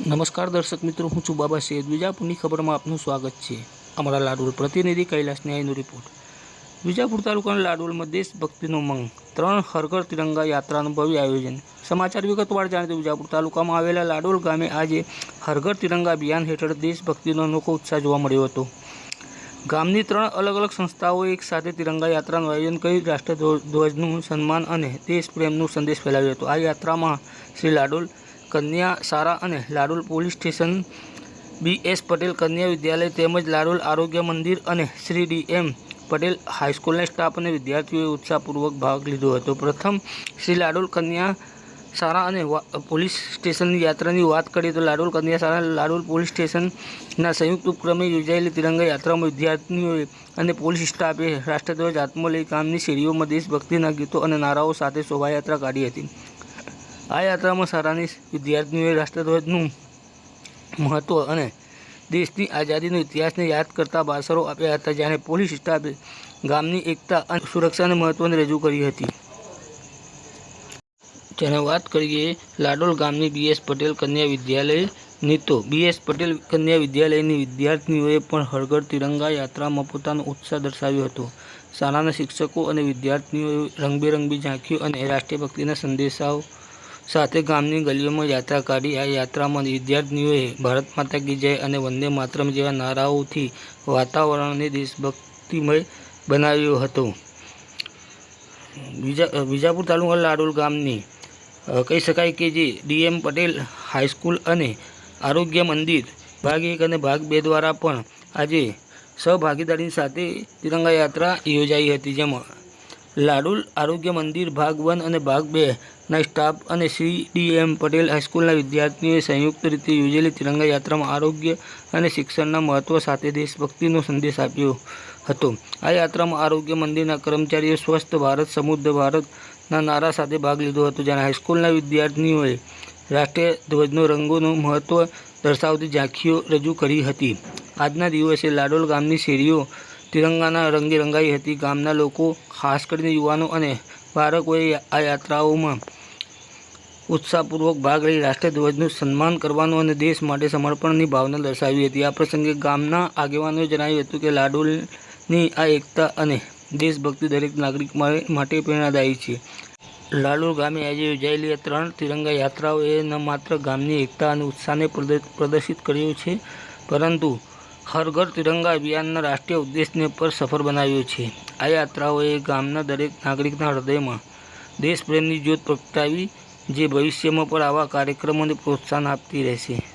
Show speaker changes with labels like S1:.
S1: નમસ્કાર દર્શક મિત્રો, હું છું બાબા સૈયદ વિજાપુરની ખબરમાં આપનું સ્વાગત છે. અમારા લાડોલ પ્રતિનિધિ કૈલાસ ન્યાયનો રિપોર્ટ. વિજાપુર તાલુકાના લાડોલમાં દેશભક્તિનો મંગ. ત્રણ હરઘર તિરંગા યાત્રાનું ભવ્ય આયોજન. સમાચાર વિગતવાર જાણીતું વિજાપુર તાલુકામાં આવેલા લાડોલ ગામે આજે હરઘર તિરંગા અભિયાન હેઠળ દેશભક્તિનો અનોખો ઉત્સાહ જોવા મળ્યો હતો. ગામની ત્રણ અલગ અલગ સંસ્થાઓએ એક સાથે તિરંગા યાત્રાનું આયોજન કરી રાષ્ટ્રધ્વજનું સન્માન અને દેશપ્રેમનો સંદેશ ફેલાવ્યો હતો. આ યાત્રામાં શ્રી લાડોલ કન્યા શાળા અને Ladol police station B S Patel કન્યા વિદ્યાલય તેમજ લાડુલ આરોગ્ય મંદિર અને શ્રી ડી એમ પટેલ હાઈસ્કૂલના સ્ટાફ અને વિદ્યાર્થીઓએ ઉત્સાહપૂર્વક ભાગ લીધો હતો. પ્રથમ શ્રી લાડુલ કન્યા શાળા અને પોલીસ સ્ટેશનની યાત્રાની વાત કરીએ તો લાડોલ કન્યા શાળા લાડોલ પોલીસ સ્ટેશનના સંયુક્ત ઉપક્રમે યોજાયેલી તિરંગા યાત્રામાં વિદ્યાર્થીઓએ અને પોલીસ સ્ટાફે રાષ્ટ્રધ્વજ હાથમાં લઈ ગામની શેરીઓમાં દેશભક્તિના ગીતો અને નારાઓ સાથે શોભાયાત્રા કાઢી હતી. આ યાત્રામાં શાળાની વિદ્યાર્થીઓએ રાષ્ટ્રધ્વજનું મહત્ત્વ અને દેશની આઝાદીનો ઇતિહાસને યાદ કરતા બાસરો આપ્યા હતા જ્યારે પોલીસ સ્ટાફે ગામની એકતા અને સુરક્ષાને મહત્ત્વને રજૂ કરી હતી. જેને વાત કરીએ, લાડોલ ગામની બીએસ પટેલ કન્યા વિદ્યાલયની તો બીએસ પટેલ કન્યા વિદ્યાલયની વિદ્યાર્થીઓએ પણ હળગર તિરંગા યાત્રામાં પોતાનો ઉત્સાહ દર્શાવ્યો હતો. શાળાના શિક્ષકો અને વિદ્યાર્થીઓએ રંગબેરંગી ઝાંખીઓ અને રાષ્ટ્રીય ભક્તિના સંદેશાઓ સાથે ગામની ગલીઓમાં યાત્રા કાઢી. આ યાત્રામાં વિદ્યાર્થીઓએ ભારત માતા કી જય અને વંદે માતરમ જેવા નારાઓથી વાતાવરણને દેશભક્તિમય બનાવ્યો હતો. વિજા વિજાપુર તાલુકા લાડોલ ગામની કહી શકાય કે જે ડીએમ પટેલ હાઈસ્કૂલ અને આરોગ્ય મંદિર ભાગ એક અને ભાગ બે દ્વારા પણ આજે સહભાગીદારીની સાથે તિરંગા યાત્રા યોજાઈ હતી. જેમાં લાડુલ આરોગ્ય મંદિર ભાગ વન અને ભાગ બે ના સ્ટાફ અને શ્રી ડી એમ પટેલ હાઈસ્કૂલના વિદ્યાર્થીઓએ સંયુક્ત રીતે યોજેલી તિરંગા યાત્રામાં આરોગ્ય અને શિક્ષણના મહત્ત્વ સાથે દેશભક્તિનો સંદેશ આપ્યો હતો. આ યાત્રામાં આરોગ્ય મંદિરના કર્મચારીઓ સ્વસ્થ ભારત, સમૃદ્ધ ભારતના નારા સાથે ભાગ લીધો હતો જ્યારે હાઈસ્કૂલના વિદ્યાર્થીઓએ રાષ્ટ્રીય ધ્વજનો રંગોનું મહત્ત્વ દર્શાવતી ઝાંખીઓ રજૂ કરી હતી. આજના દિવસે લાડોલ ગામની શેરીઓ તિરંગાના રંગે રંગાઈ હતી. ગામના લોકો, ખાસ કરીને યુવાનો અને બાળકોએ આ યાત્રાઓમાં ઉત્સાહપૂર્વક ભાગ લઈ રાષ્ટ્રધ્વજનું સન્માન કરવાનું અને દેશ માટે સમર્પણની ભાવના દર્શાવી હતી. આ પ્રસંગે ગામના આગેવાનોએ જણાવ્યું હતું કે લાડુલની આ એકતા અને દેશભક્તિ દરેક નાગરિક માટે પ્રેરણાદાયી છે. લાડુલ ગામે આજે યોજાયેલી ત્રણ તિરંગા યાત્રાઓએ ન માત્ર ગામની એકતા અને ઉત્સાહને પ્રદર્શિત કર્યો છે, પરંતુ હર ઘર તિરંગા અભિયાનના રાષ્ટ્રીય ઉદ્દેશને પર સફળ બનાવ્યો છે. આ યાત્રાઓએ ગામના દરેક નાગરિકના હૃદયમાં દેશપ્રેમની જ્યોત પ્રગટાવી, જે ભવિષ્યમાં પણ આવા કાર્યક્રમોને પ્રોત્સાહન આપતી રહેશે.